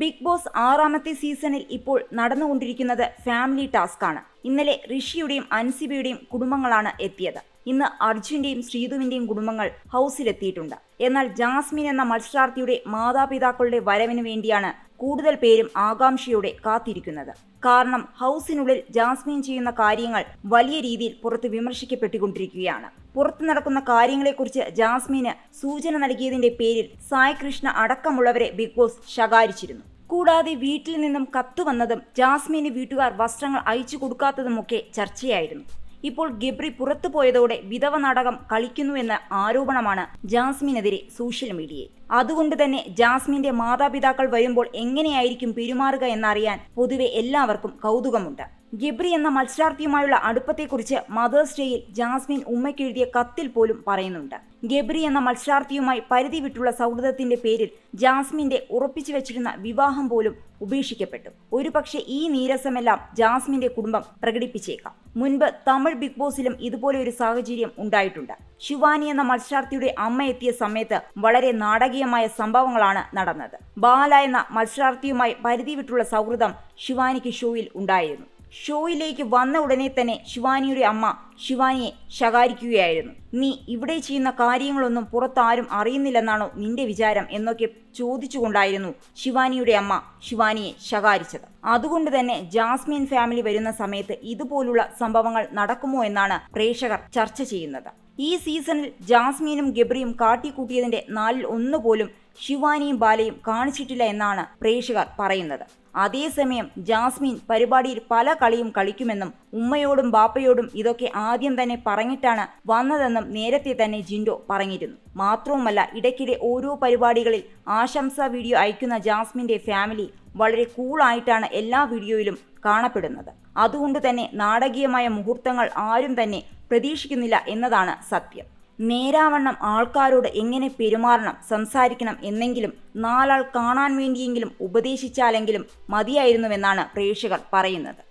Big boss ആറാമത്തെ സീസണിൽ ഇപ്പോൾ നടന്നുകൊണ്ടിരിക്കുന്നത് ഫാമിലി ടാസ്ക് ആണ് ഇന്നലെ ഋഷിയുടെയും അൻസിബയുടെയും കുടുംബങ്ങളാണ് എത്തിയത്. ഇന്ന് അർജുന്റെയും ശ്രീതുവിന്റെയും കുടുംബങ്ങൾ ഹൗസിലെത്തിയിട്ടുണ്ട്. എന്നാൽ ജാസ്മിൻ എന്ന മത്സരാർത്ഥിയുടെ മാതാപിതാക്കളുടെ വരവിന് വേണ്ടിയാണ് കൂടുതൽ പേരും ആകാംക്ഷയോടെ കാത്തിരിക്കുന്നത്. കാരണം ഹൗസിനുള്ളിൽ ജാസ്മിൻ ചെയ്യുന്ന കാര്യങ്ങൾ വലിയ രീതിയിൽ പുറത്ത് വിമർശിക്കപ്പെട്ടുകൊണ്ടിരിക്കുകയാണ്. പുറത്തു നടക്കുന്ന കാര്യങ്ങളെക്കുറിച്ച് ജാസ്മിന് സൂചന നൽകിയതിന്റെ പേരിൽ സായ് കൃഷ്ണ അടക്കമുള്ളവരെ ബിഗ് ബോസ് ശകാരിച്ചിരുന്നു. കൂടാതെ വീട്ടിൽ നിന്നും കത്ത് വന്നതും ജാസ്മിന് വീട്ടുകാർ വസ്ത്രങ്ങൾ അയച്ചു കൊടുക്കാത്തതുമൊക്കെ ചർച്ചയായിരുന്നു. ഇപ്പോൾ ഗബ്രി പുറത്തു പോയതോടെ വിധവ നാടകം കളിക്കുന്നുവെന്ന ആരോപണമാണ് ജാസ്മിനെതിരെ സോഷ്യൽ മീഡിയയിൽ. അതുകൊണ്ട് തന്നെ ജാസ്മിന്റെ മാതാപിതാക്കൾ വരുമ്പോൾ എങ്ങനെയായിരിക്കും പെരുമാറുക എന്നറിയാൻ പൊതുവെ എല്ലാവർക്കും കൗതുകമുണ്ട്. ഗബ്രി എന്ന മത്സരാർത്ഥിയുമായുള്ള അടുപ്പത്തെക്കുറിച്ച് മദേഴ്സ് ഡേയിൽ ജാസ്മിൻ ഉമ്മയ്ക്കെഴുതിയ കത്തിൽ പോലും പറയുന്നുണ്ട്. ഗബ്രി എന്ന മത്സരാർത്ഥിയുമായി പരിധി വിട്ടുള്ള സൗഹൃദത്തിന്റെ പേരിൽ ജാസ്മിന്റെ ഉറപ്പിച്ചു വെച്ചിരുന്ന വിവാഹം പോലും ഉപേക്ഷിക്കപ്പെട്ടു. ഒരുപക്ഷെ ഈ നീരസമെല്ലാം ജാസ്മിന്റെ കുടുംബം പ്രകടിപ്പിച്ചേക്കാം. മുൻപ് തമിഴ് ബിഗ് ബോസിലും ഇതുപോലെ ഒരു സാഹചര്യം ഉണ്ടായിട്ടുണ്ട്. ശിവാനി എന്ന മത്സരാർത്ഥിയുടെ അമ്മ എത്തിയ സമയത്ത് വളരെ നാടകീയമായ സംഭവങ്ങളാണ് നടന്നത്. ബാല എന്ന മത്സരാർത്ഥിയുമായി പരിധി വിട്ടുള്ള സൗഹൃദം ശിവാനിക്ക് ഷോയിൽ ഉണ്ടായിരുന്നു. ഷോയിലേക്ക് വന്ന ഉടനെ തന്നെ ശിവാനിയുടെ അമ്മ ശിവാനിയെ ശകാരിക്കുകയായിരുന്നു. നീ ഇവിടെ ചെയ്യുന്ന കാര്യങ്ങളൊന്നും പുറത്താരും അറിയുന്നില്ലെന്നാണോ നിന്റെ വിചാരം? എന്നൊക്കെ ചോദിച്ചുകൊണ്ടായിരുന്നു ശിവാനിയുടെ അമ്മ ശിവാനിയെ ശകാരിച്ചത്. അതുകൊണ്ട് തന്നെ ജാസ്മിൻ ഫാമിലി വരുന്ന സമയത്ത് ഇതുപോലുള്ള സംഭവങ്ങൾ നടക്കുമോ എന്നാണ് പ്രേക്ഷകർ ചർച്ച ചെയ്യുന്നത്. ഈ സീസണിൽ ജാസ്മീനും ഗബ്രിയും കാട്ടിക്കൂട്ടിയതിന്റെ നാലിൽ ഒന്നുപോലും ശിവാനിയും ബാലയും കാണിച്ചിട്ടില്ല എന്നാണ് പ്രേക്ഷകർ പറയുന്നത്. അതേസമയം ജാസ്മിൻ പരിപാടിയിൽ പല കളിയും കളിക്കുമെന്നും ഉമ്മയോടും ബാപ്പയോടും ഇതൊക്കെ ആദ്യം തന്നെ പറഞ്ഞിട്ടാണ് വന്നതെന്നും നേരത്തെ തന്നെ ജിൻഡോ പറഞ്ഞിരുന്നു. മാത്രവുമല്ല ഇടയ്ക്കിടെ ഓരോ പരിപാടികളിൽ ആശംസാ വീഡിയോ അയക്കുന്ന ജാസ്മിന്റെ ഫാമിലി വളരെ കൂളായിട്ടാണ് എല്ലാ വീഡിയോയിലും കാണപ്പെടുന്നത്. അതുകൊണ്ട് തന്നെ നാടകീയമായ മുഹൂർത്തങ്ങൾ ആരും തന്നെ പ്രതീക്ഷിക്കുന്നില്ല എന്നതാണ് സത്യം. നേരാവണ്ണം ആൾക്കാരോട് എങ്ങനെ പെരുമാറണം സംസാരിക്കണം എന്നെങ്കിലും നാലാൾ കാണാൻ വേണ്ടിയെങ്കിലും ഉപദേശിച്ചാലെങ്കിലും മതിയായിരുന്നുവെന്നാണ് പ്രേക്ഷകർ പറയുന്നത്.